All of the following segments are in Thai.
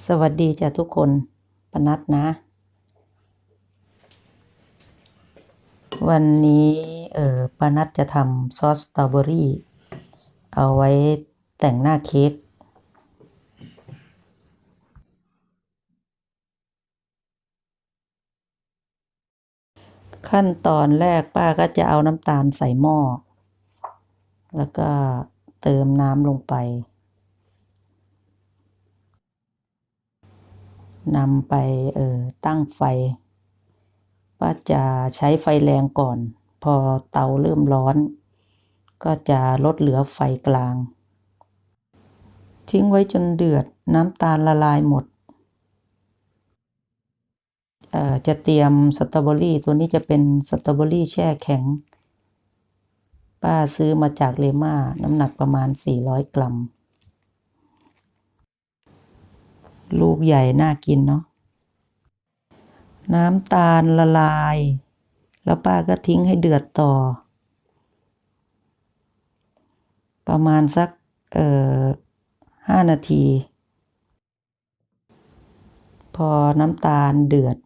สวัสดีจ้ะทุกคนปนัดนะ วันนี้เออปนัดจะทำซอสสตรอเบอรี่ เอาไว้แต่งหน้าเค้กขั้นตอนแรกป้าก็จะเอาน้ำตาลใส่หม้อ แล้วก็เติมน้ำลงไป นำไปเออตั้งไฟป้าจะใช้ไฟแรงก่อน พอเตาเริ่มร้อน ก็จะลดเหลือไฟกลาง ทิ้งไว้จนเดือดน้ำตาลละลายหมดออจะเตรียมสตรอเบอรี่ตัวนี้จะเป็นสตรอเบอรี่แช่แข็ง ป้าซื้อมาจากเลม่าน้ำหนักประมาณ 400 กรัม ลูกใหญ่น่ากินเนาะน้ำตาลละลาย แล้วป้าก็ทิ้งให้เดือดต่อ ประมาณสัก เอ่อห้านาที พอน้ำตาลเดือด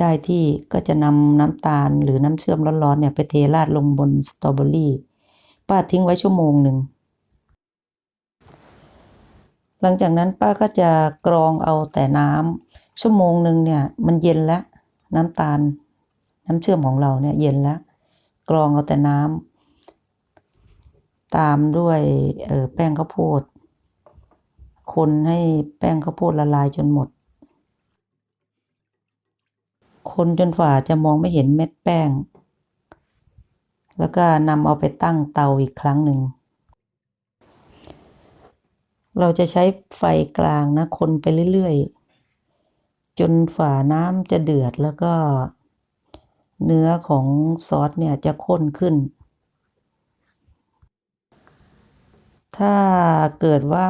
ได้ที่ก็จะนำน้ำตาลหรือน้ำเชื่อมร้อนๆเนี่ยไปเทราดลงบนสตรอเบอรี่ ป้าทิ้งไว้ชั่วโมงหนึ่ง หลังจากนั้นป้าก็จะกรองเอาแต่น้ำชั่วโมงหนึ่งเนี่ยมันเย็นแล้ว น้ำตาล น้ำเชื่อมของเราเนี่ยเย็นแล้วกรองเอาแต่น้ำตามด้วยเออแป้งข้าวโพด คนให้แป้งข้าวโพดละลายจนหมด คนจนฝ่าจะมองไม่เห็นเม็ดแป้ง แล้วก็นำเอาไปตั้งเตาอีกครั้งหนึ่ง เราจะใช้ไฟกลางนะ คนไปเรื่อยๆ จนฝาน้ำจะเดือดแล้วก็ เนื้อของซอสเนี่ยจะข้นขึ้น ถ้าเกิดว่า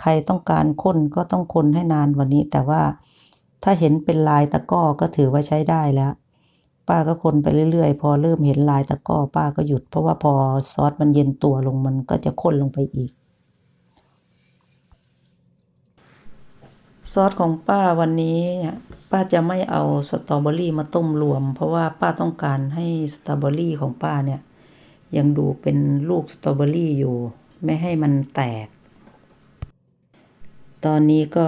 ใครต้องการข้นก็ต้องคนให้นานว่านี้ แต่ว่าถ้าเห็นเป็นลายตะก้อก็ถือว่าใช้ได้แล้ว ป้าก็คนไปเรื่อยๆ พอเริ่มเห็นลายตะก้อป้าก็หยุด เพราะว่าพอซอสมันเย็นตัวลงมันก็จะข้นลงไปอีก ซอสของป้าวันนี้เนี่ยป้าจะไม่เอาสตรอเบอรี่มาต้มรวม เพราะว่าป้าต้องการให้สตรอเบอรี่ของป้าเนี่ย ยังดูเป็นลูกสตรอเบอรี่อยู่ ไม่ให้มันแตก ตอนนี้ก็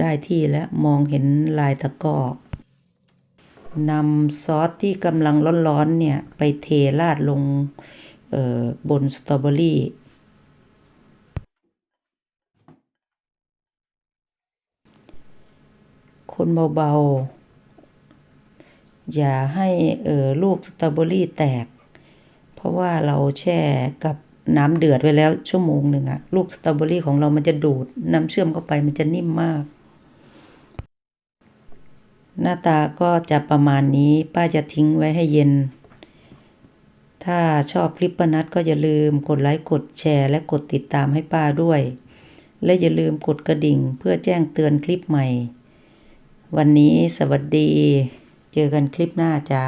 ได้ที่แล้วมองเห็นลายตะก้อนำซอสที่กำลังร้อนๆเนี่ย ไปเทราดลงบนสตรอเบอรี่ คนเบาๆ อย่าให้เออลูกสตรอเบอรี่แตก เพราะว่าเราแช่กับน้ำเดือดไว้แล้วชั่วโมงหนึ่งอะลูกสตรอเบอรี่ของเรามันจะดูดน้ำเชื่อมเข้าไปมันจะนิ่มมาก หน้าตาก็จะประมาณนี้ป้าจะทิ้งไว้ให้เย็น ถ้าชอบคลิปป้านัดก็อย่าลืมกดไลค์กดแชร์และกดติดตามให้ป้าด้วย และอย่าลืมกดกระดิ่งเพื่อแจ้งเตือนคลิปใหม่ วันนี้สวัสดี เจอกันคลิปหน้าจ้า